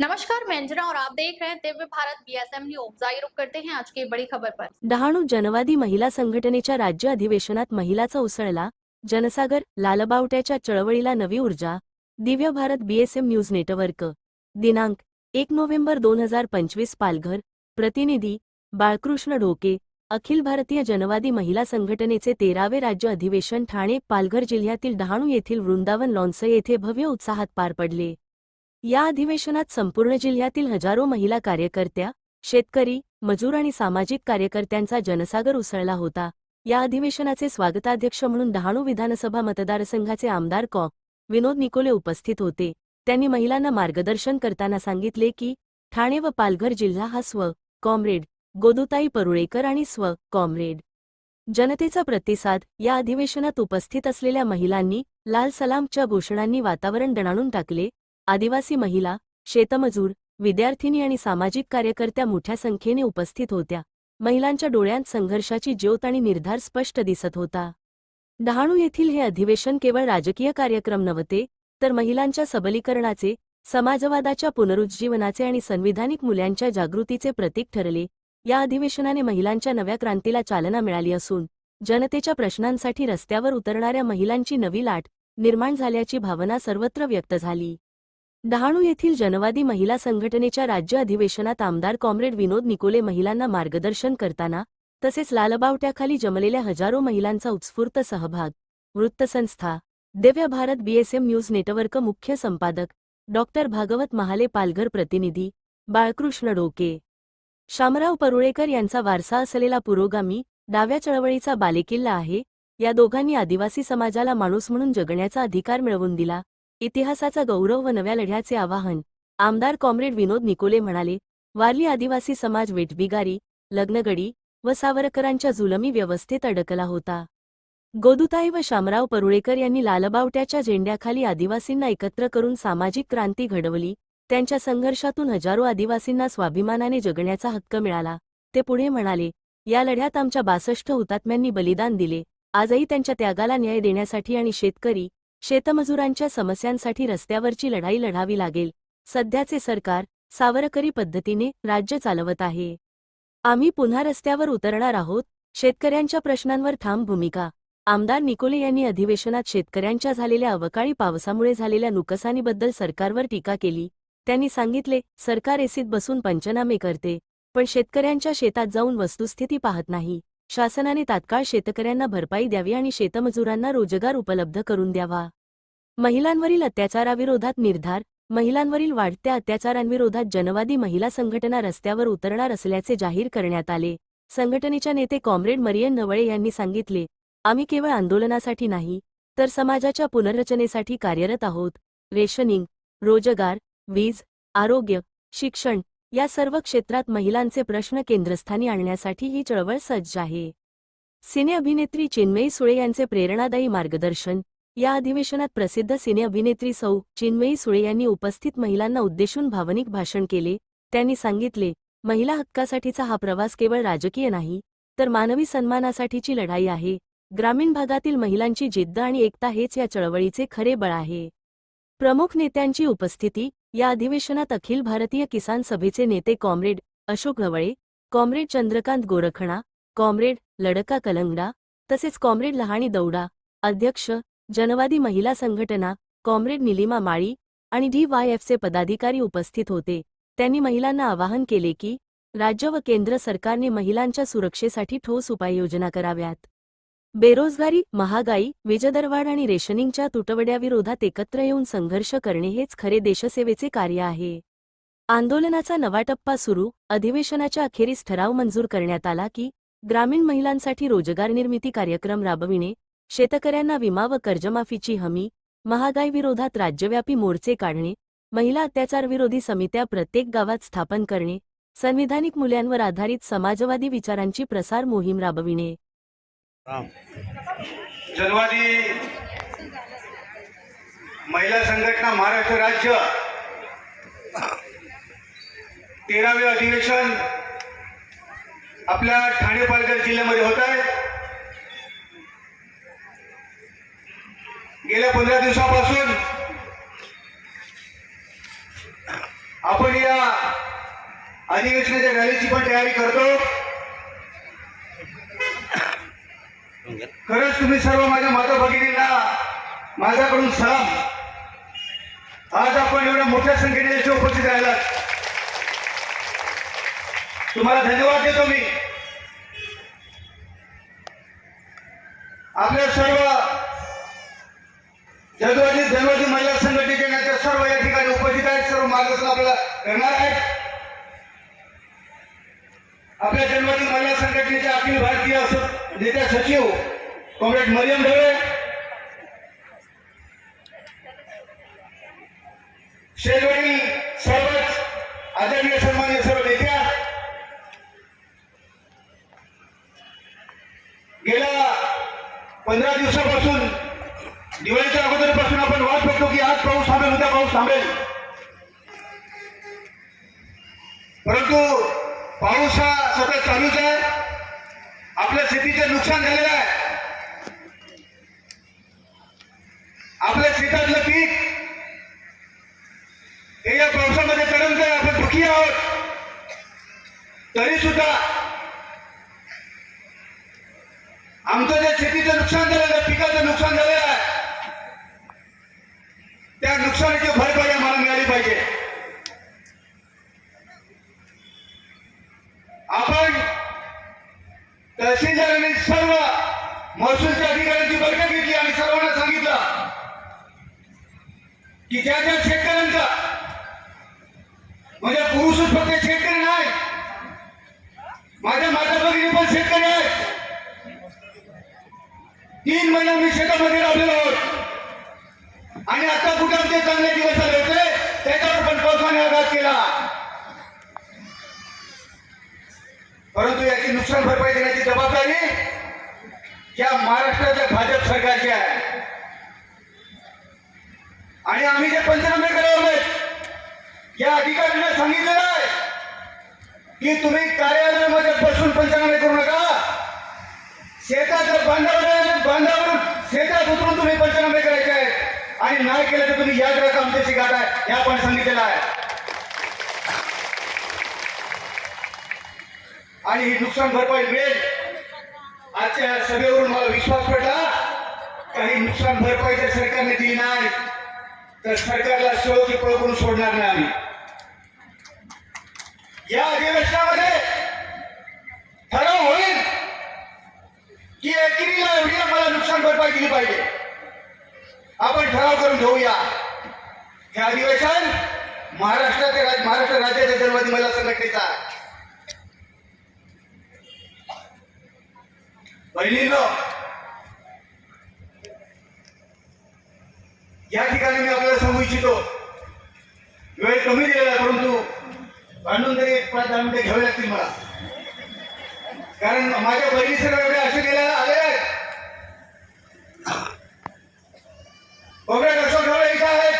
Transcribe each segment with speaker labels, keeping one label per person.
Speaker 1: नमस्कार मैं अंजना और आप देख रहे हैं दिव्य भारत बीएसएम न्यूज आइए करते हैं आज की बड़ी खबर पर।
Speaker 2: डहाणू जनवादी महिला संघटनेच्या राज्य अधिवेशनात महिलाचा उसळला. जनसागर लालबावट्याच्या चळवळीला नवी ऊर्जा. Divya Bharat BSM news network. दिनांक एक नोव्हेंबर दोन हजार पंचवीस पालघर. प्रतिनिधी बाळकृष्ण ढोके. अखिल भारतीय जनवादी महिला संघटनेचे तेरावे राज्य अधिवेशन ठाणे पालघर जिल्ह्यातील डहाणू येथील वृंदावन लॉन्स येथे भव्य उत्साहात पार पडले. या अधिवेशनात संपूर्ण जिल्ह्यातील हजारो महिला कार्यकर्त्या शेतकरी मजूर आणि सामाजिक कार्यकर्त्यांचा जनसागर उसळला होता. या अधिवेशनाचे स्वागताध्यक्ष म्हणून डहाणू विधानसभा मतदारसंघाचे आमदार कॉ. विनोद निकोले उपस्थित होते. त्यांनी महिलांना मार्गदर्शन करताना सांगितले की ठाणे व पालघर जिल्हा हा स्व कॉम्रेड गोदुताई परुळेकर आणि स्व कॉम्रेड. जनतेचा प्रतिसाद या अधिवेशनात उपस्थित असलेल्या महिलांनी लाल सलामच्या घोषणांनी वातावरण दणाणून टाकले आदिवासी महिला शेतमजूर विद्यार्थिनी आणि सामाजिक कार्यकर्त्या मोठ्या संख्येने उपस्थित होत्या. महिलांच्या डोळ्यांत संघर्षाची ज्योत आणि निर्धार स्पष्ट दिसत होता. डहाणू येथील हे अधिवेशन केवळ राजकीय कार्यक्रम नव्हते तर महिलांच्या सबलीकरणाचे समाजवादाच्या पुनरुज्जीवनाचे आणि संविधानिक मूल्यांच्या जागृतीचे प्रतीक ठरले. या अधिवेशनाने महिलांच्या नव्या क्रांतीला चालना मिळाली असून जनतेच्या प्रश्नांसाठी रस्त्यावर उतरणाऱ्या महिलांची नवी लाट निर्माण झाल्याची भावना सर्वत्र व्यक्त झाली. डहाणू येथील जनवादी महिला संघटनेच्या राज्य अधिवेशनात आमदार कॉम्रेड विनोद निकोले महिलांना मार्गदर्शन करताना तसेच लालबावट्याखाली जमलेल्या हजारो महिलांचा उत्स्फूर्त सहभाग वृत्तसंस्था Divya Bharat BSM news network मुख्य संपादक डॉक्टर भागवत महाले पालघर प्रतिनिधी बाळकृष्ण डोके शामराव परुळेकर यांचा वारसा असलेला पुरोगामी डाव्या चळवळीचा बालेकिल्ला आहे या दोघांनी आदिवासी समाजाला माणूस म्हणून जगण्याचा अधिकार मिळवून दिला इतिहासाचा गौरव व नव्या लढ्याचे आवाहन आमदार कॉम्रेड विनोद निकोले म्हणाले वारली आदिवासी समाज वेटबिगारी लग्नगडी व सावरकरांच्या जुलमी व्यवस्थेत अडकला होता. गोदुताई व शामराव परुळेकर यांनी लालबावट्याच्या झेंड्याखाली आदिवासींना एकत्र करून सामाजिक क्रांती घडवली त्यांच्या संघर्षातून हजारो आदिवासींना स्वाभिमानाने जगण्याचा हक्क मिळाला ते पुढे म्हणाले या लढ्यात आमच्या बासष्ट हुतात्म्यांनी बलिदान दिले आजही त्यांच्या त्यागाला न्याय देण्यासाठी आणि शेतकरी शेतमजुरांच्या समस्यांसाठी रस्त्यावरची लढाई लढावी लागेल. सध्याचे सरकार सावरकरी पद्धतीने राज्य चालवत आहे. आम्ही पुन्हा रस्त्यावर उतरणार आहोत. शेतकऱ्यांच्या प्रश्नांवर ठाम भूमिका. आमदार निकोले यांनी अधिवेशनात शेतकऱ्यांच्या झालेल्या अवकाळी पावसामुळे झालेल्या नुकसानीबद्दल सरकारवर टीका केली. त्यांनी सांगितले सरकार एसीत बसून पंचनामे करते पण शेतकऱ्यांच्या शेतात जाऊन वस्तुस्थिती पाहत नाही. शासनाने तात्काळ शेतकऱ्यांना भरपाई द्यावी आणि शेतमजुरांना रोजगार उपलब्ध करून द्यावा. महिलांवरील अत्याचाराविरोधात निर्धार महिलांवरील वाढत्या अत्याचारांविरोधात जनवादी महिला संघटना रस्त्यावर उतरणार असल्याचे जाहीर करण्यात आले. संघटनेच्या नेते कॉम्रेड मरियन नवळे यांनी सांगितले आम्ही केवळ आंदोलनासाठी नाही तर समाजाच्या पुनर्रचनेसाठी कार्यरत आहोत. रेशनिंग रोजगार वीज आरोग्य शिक्षण या सर्व क्षेत्रात महिलांचे प्रश्न केंद्रस्थानी आणण्यासाठी ही चळवळ सज्ज आहे. सिने अभिनेत्री चिन्मयी सुळे यांचे प्रेरणादायी मार्गदर्शन. या अधिवेशनात प्रसिद्ध सिने अभिनेत्री सौ. चिन्मयी सुळे यांनी उपस्थित महिलांना उद्देशून भावनिक भाषण केले. त्यांनी सांगितले महिला हक्कासाठीचा हा प्रवास केवळ राजकीय नाही तर मानवी सन्मानासाठीची लढाई आहे. ग्रामीण भागातील महिलांची जिद्द आणि एकता हेच या चळवळीचे खरे बळ आहे. प्रमुख नेत्यांची उपस्थिती या अधिवेशनात अखिल भारतीय किसान सभेचे नेते comrade Ashok Gawale comrade Chandrakant Gorakhana comrade Ladka Kalangada तसेच कॉम्रेड लहाणी दौडा अध्यक्ष जनवादी महिला संघटना कॉम्रेड निलिमा माळी आणि डीवायएफचे पदाधिकारी उपस्थित होते. त्यांनी महिलांना आवाहन केले की राज्य व केंद्र सरकारने महिलांच्या सुरक्षेसाठी ठोस उपाययोजना कराव्यात. बेरोजगारी महागाई वीजदरवाढ आणि रेशनिंगच्या तुटवड्याविरोधात एकत्र येऊन संघर्ष करणे हेच खरे देशसेवेचे कार्य आहे. आंदोलनाचा नवा टप्पा सुरू अधिवेशनाच्या अखेरीस ठराव मंजूर करण्यात आला की ग्रामीण महिलांसाठी रोजगार निर्मिती कार्यक्रम राबविणे शेतकऱ्यांना विमा व कर्जमाफीची हमी महागाईविरोधात राज्यव्यापी मोर्चे काढणे महिला अत्याचारविरोधी समित्या प्रत्येक गावात स्थापन करणे संविधानिक मूल्यांवर आधारित समाजवादी विचारांची प्रसार मोहीम राबविणे.
Speaker 3: जनवादी महिला संघटना महाराष्ट्र राज्य. तेरावे अधिवेशन आपल्या ठाणे पालघर जिल्ह्यामध्ये होत आहे. गेल्या पंधरा दिवसापासून आपण या अधिवेशनाच्या रॅलीची पण तयारी करतो. खरंच तुम्ही सर्व माझ्या माता भगिनींना माझ्याकडून सलाम. आज आपण एवढ्या मोठ्या संख्येने याची उपस्थित राहिला तुम्हाला धन्यवाद देतो मी. आपल्या सर्व जगवादी धनवाजी महिला संघटनेच्या सर्व या ठिकाणी उपस्थित आहेत सर्व मार्गदर्शन आपल्याला करणार आहेत. आपल्या जन्मदिन महिला संघटनेच्या अखिल भारतीय स- नेत्या सचिव कॉम्रेड मरियम ढवळे शेजवडील सर्वच आदरणीय सन्मान्य सर्व नेत्या गेल्या पंधरा दिवसापासून दिवाळीच्या अगोदरपासून आपण वाट बघतो की आज पाऊस थांबेल उद्या पाऊस थांबेल परंतु पाऊस हा सतत चालूच आहे आपल्या शेतीचं नुकसान झालेलं आहे आपल्या शेतातलं पीक हे या पावसामध्ये तरंगत आहे आपण दुखी आहोत तरी सुद्धा आमचं जे शेतीचं नुकसान झालेलं आहे पिकाचं नुकसान झालेलं आहे त्या नुकसानीची भरपाई आम्हाला मिळाली पाहिजे. आपण तहसीलदारांनी सर्व महसूलच्या अधिकाऱ्यांची बैठक घेतली आणि सर्वांना सांगितलं की ज्या ज्या शेतकऱ्यांचा म्हणजे पुरुषच फक्त शेतकरी माझ्या माता भगिनी पण शेतकरी आहेत. तीन महिने मी शेतामध्ये राबलेलो आहोत. आणि आता कुठे आमचे चांगले दिवस आले होते त्याच्यावर पण पावसाने आघात केला. परंतु याची नुकसान भरपाई देण्याची जबाबदारी या महाराष्ट्राच्या भाजप सरकारची आहे. आणि आम्ही जे पंचनामे करावले या अधिकाऱ्यांना सांगितलेलं आहे की तुम्ही कार्यालयामध्ये बसून पंचनामे करू नका. शेतात बांधावर बांधावरून शेतात उतरून तुम्ही पंचनामे करायचे आहेत आणि नाही केलं तर तुम्ही याद राखा आमच्याशी गाठ आहे हे आपण सांगितलेलं आहे. आणि ही नुकसान भरपाई मिळेल. आजच्या सभेवरून मला विश्वास पडला काही नुकसान भरपाई जर सरकारने दिली नाही तर सरकारला शेवटी पळ करून सोडणार नाही आम्ही. या अधिवेशनामध्ये ठराव होईल की एकरीला एवढी मला नुकसान भरपाई दिली पाहिजे. आपण ठराव करून घेऊया. हे अधिवेशन महाराष्ट्राचे राज- महाराष्ट्र राज्याच्या जनवादी महिला संघटनेचा. आहे. बहिणींनो या ठिकाणी मी आपल्याला सांगू इच्छितो. वेळ कमी दिलेला परंतु भांडून तरी एक पाच दहा मिनिटं घ्यावे लागतील मला कारण माझ्या बहिणी सर्व एवढे असे गेलेले आले आहेत कॉम्रेड अशोक ढवळे इथं आहेत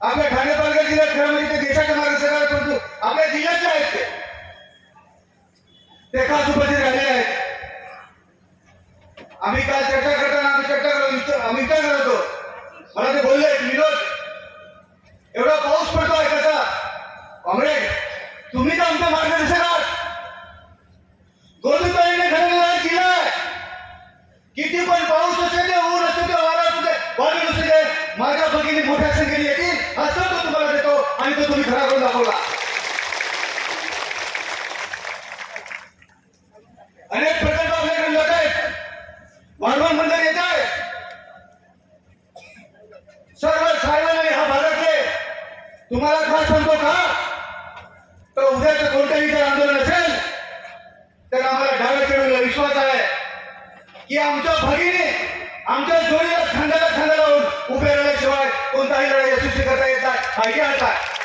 Speaker 3: आपल्या ठाणे पालघर जिल्ह्यात खरं म्हणजे ते देशाच्या मागे सरकार परंतु आपल्या जिल्ह्यातले आहेत ते ते खास उपस्थित राहिलेले आहेत आम्ही काल चर्चा करताना आम्ही चर्चा करत विचार- आम्ही विचार करत होतो मला ते बोलले विनोद एवढा पाऊस पडतोय कसा कॉम्रेड तुम्ही आमच्या आमचं गोदुताईने आहात गोदूताईने किती पण पाऊस असेल ते ऊन असू दे वारा असू दे वादळ असू दे माझ्या भगिनी मोठ्या संख्येने येतील. असं तो तुम्हाला देतो आणि तो तुम्ही खरा करून दाखवला. अनेक प्रकल्प आपल्याकडे जात आहेत. वाढवण मंडळ येत आहे. सर्व साहेबांनी हा भारत आहे तुम्हाला खास सांगतो का? कोणतंही जर आंदोलन असेल तर आम्हाला डाव्या चेडूला विश्वास आहे की आमच्या भगिनी आमच्या जोडीला खांद्याला खांदा लावून उभे राहिल्याशिवाय कोणताही लढाई यशस्वी करता येत नाही. हा इतिहास आहे.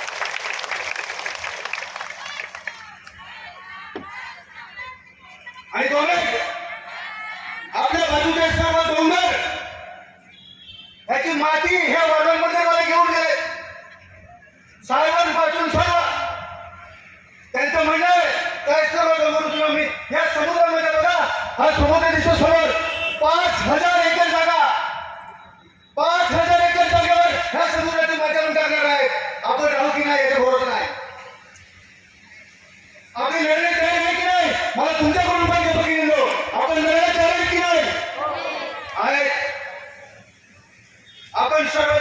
Speaker 3: या समुद्रामध्ये बघा हा समुद्र दिसतो समोर. पाच हजार एकर जागा. पाच हजार एकर जागेवर ह्या समुद्राचे वातावरण करणार आहे आपण राहू की नाही याचे भरोसा नाही. आपली लढणे तयार आहे की नाही? मला तुमच्याकडून पण घेतो की आपण लढणे तयार आहे की नाही? आहे. आपण सर्व